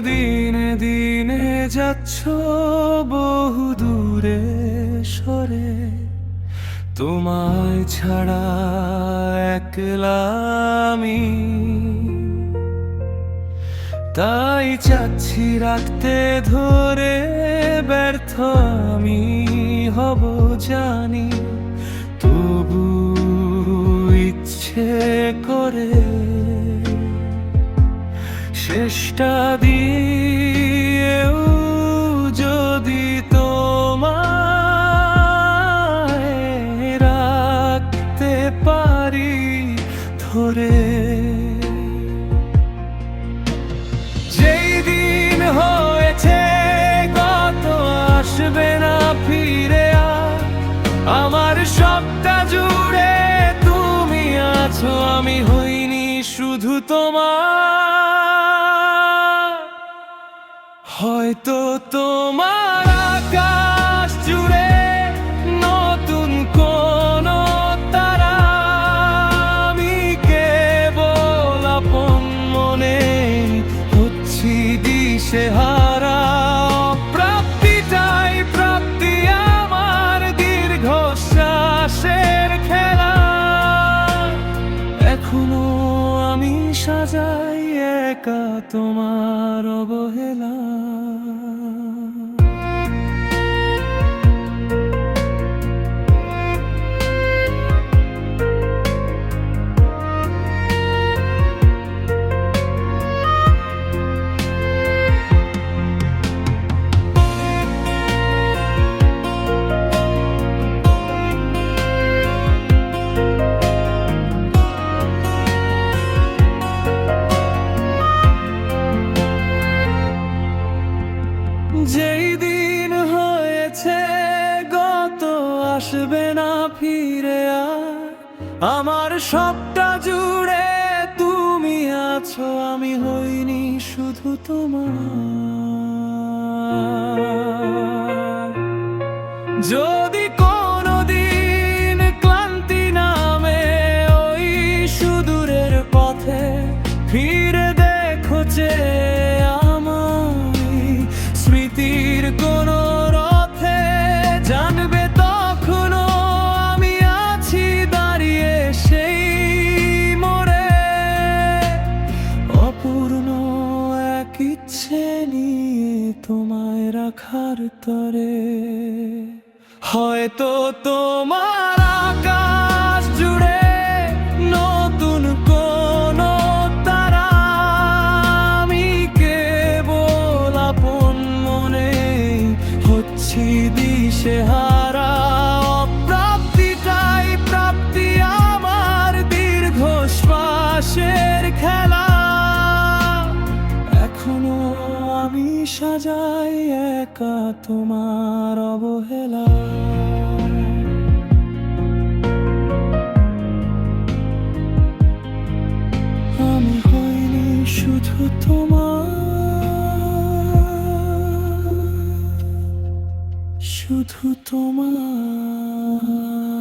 দিনে দিনে যাচ্ছ বহু দূরে সরে। তোমায় ছাড়া একলা আমি। তাই চাচ্ছি রাখতে ধরে ব্যর্থ আমি হব জানি। তবু ইচ্ছে করে শেষটা দিয়েও যদি তোমায় রাখতে পারি ধরে। যেই দিন হয়েছে, কত আসবে না ফিরে আমার সবটা জুড়ে তুমি আছো, আমি হইনি শুধু তোমার। হয়তো তোমার আকাশ জুড়ে নতুন কোন তারা আমি কেবল আপন মনে হচ্ছি দিশে হারা। প্রাপ্তিটাই প্রাপ্তি আমার দীর্ঘ শ্বাসের খেলা। এখনও আমি সাজাই একা তোমার অবহেলা। যেই দিন হয়েছে, গত আসবে না ফিরে আর। আমার সবটা জুড়ে তুমি আছো, আমি হইনি শুধু তোমার। রাখার তরে। হয়তো তোমার আমি সাজাই একা তোমার অবহেলা। আমি হইনি শুধু তোমার শুধু তোমার।